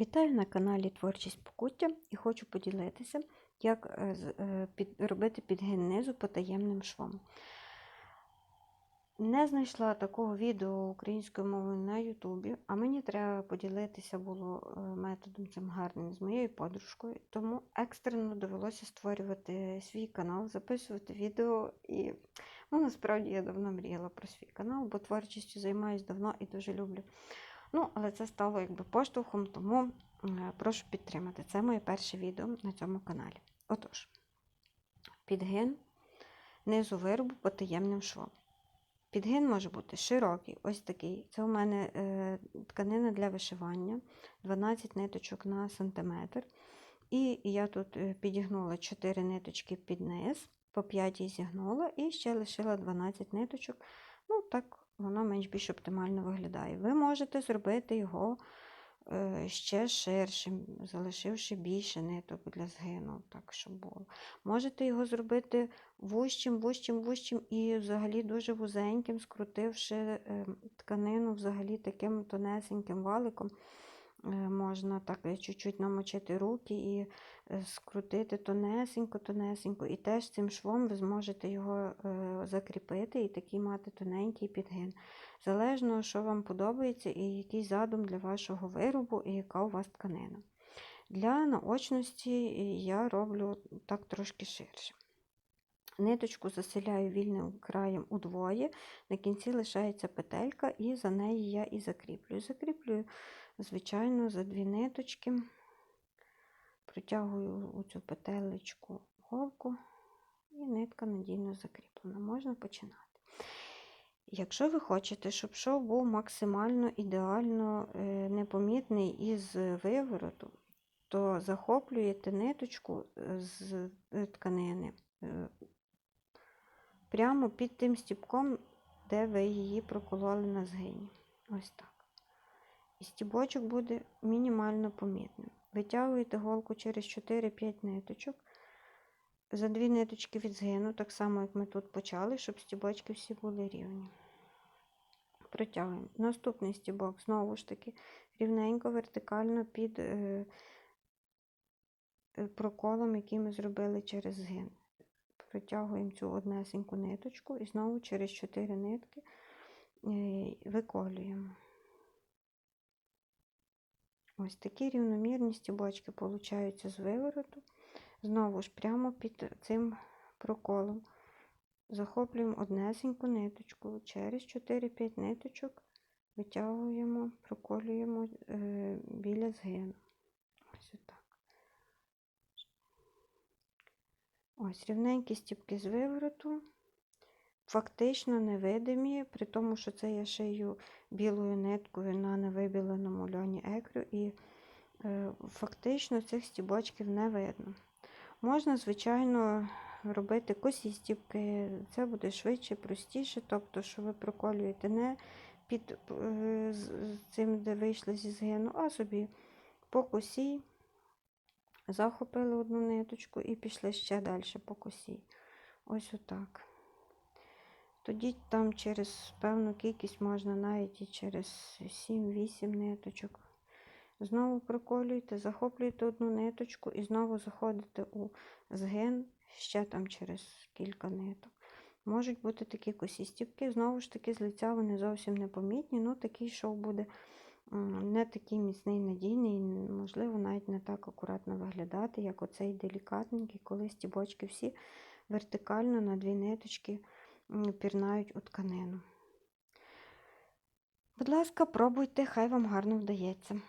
Вітаю на каналі Творчість Покуття і хочу поділитися, як е, е, робити підгин низу потаємним швом. Не знайшла такого відео українською мовою на Ютубі, а мені треба поділитися було е, методом цим гарним з моєю подружкою, тому екстрено довелося створювати свій канал, записувати відео. І ну, насправді я давно мріяла про свій канал, бо творчістю займаюся давно і дуже люблю. Ну, але це стало якби поштовхом, тому е, прошу підтримати. Це моє перше відео на цьому каналі. Отож, підгин низу виробу потаємним швом. Підгин може бути широкий, ось такий. Це у мене е, тканина для вишивання, 12 ниточок на сантиметр. І я тут е, підігнула 4 ниточки під низ, по 5 її зігнула і ще лишила 12 ниточок. Ну, так воно менш більш оптимально виглядає. Ви можете зробити його е, ще ширшим, залишивши більше ниток для згину, так щоб було. Можете його зробити вущим, вущим, вущим і взагалі дуже вузеньким, скрутивши е, тканину взагалі таким тонесеньким валиком. Е, Можна так е, чуть-чуть намочити руки і е, скрутити тонесенько, тонесенько. І теж цим швом ви зможете його закріпити і такий мати тоненький підгин. Залежно, що вам подобається, і який задум для вашого виробу, і яка у вас тканина. Для наочності я роблю так трошки ширше. Ниточку заселяю вільним краєм удвоє, на кінці лишається петелька, і за неї я і закріплюю. Закріплюю, звичайно, за дві ниточки, протягую у цю петелечку голку, і нитка надійно закріплена. Можна починати. Якщо ви хочете, щоб шов був максимально ідеально е, непомітний із вивороту, то захоплюєте ниточку з е, тканини е, прямо під тим стібком, де ви її прокололи на згині. Ось так. І стібочок буде мінімально помітним. Витягуєте голку через 4-5 ниточок. За дві ниточки від згину, так само, як ми тут почали, щоб стібочки всі були рівні. Протягуємо. Наступний стібок, знову ж таки, рівненько, вертикально під е, е, проколом, який ми зробили через згин. Протягуємо цю однесеньку ниточку і знову через 4 нитки е, виколюємо. Ось такі рівномірні стібочки получаються з вивороту. Знову ж прямо під цим проколом захоплюємо однесеньку ниточку, через 4-5 ниточок витягуємо, проколюємо е, біля згину. Ось отак. Ось рівненькі стіпки з вивороту, фактично невидимі, при тому, що це я шию білою ниткою на невибіленому льоні екрю, і е, фактично цих стібочків не видно. Можна, звичайно, робити косі стіпки, це буде швидше, простіше, тобто, що ви проколюєте не під е, з- з цим, де вийшли зі згину, а собі по косі захопили одну ниточку і пішли ще далі по косі. Ось отак. Тоді там через певну кількість можна навіть і через 7-8 ниточок. Знову проколюєте, захоплюєте одну ниточку і знову заходите у згин ще там через кілька ниток. Можуть бути такі косі стіпки, знову ж таки, з лиця вони зовсім непомітні, ну такий шов буде не такий міцний, надійний, і, можливо, навіть не так акуратно виглядати, як оцей делікатненький, коли стібочки всі вертикально на дві ниточки пірнають у тканину. Будь ласка, пробуйте, хай вам гарно вдається.